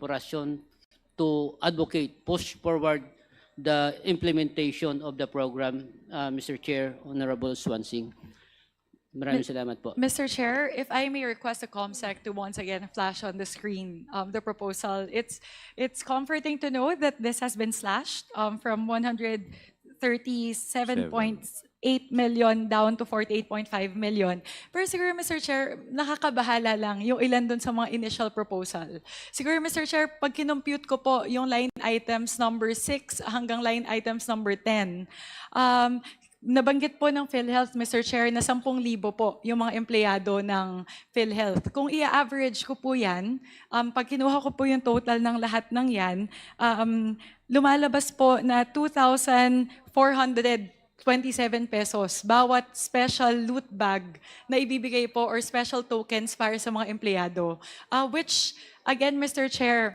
corporation to advocate, push forward the implementation of the program, uh, Mr. Chair, Honorable Swansing. Maraming salamat po. Mr. Chair, if I may request the COMSEC to once again flash on the screen um, the proposal. It's it's comforting to know that this has been slashed um, from 137.8 million down to 48.5 million. Pero siguro, Mr. Chair, nakakabahala lang yung ilan dun sa mga initial proposal. Siguro, Mr. Chair, pag kinompute ko po yung line items number 6 hanggang line items number 10, um, Nabanggit po ng PhilHealth, Mr. Chair, na 10,000 po yung mga empleyado ng PhilHealth. Kung i-average ko po yan, um, pag kinuha ko po yung total ng lahat ng yan, um, lumalabas po na 2,427 pesos bawat special loot bag na ibibigay po or special tokens para sa mga empleyado. Uh, which, again, Mr. Chair,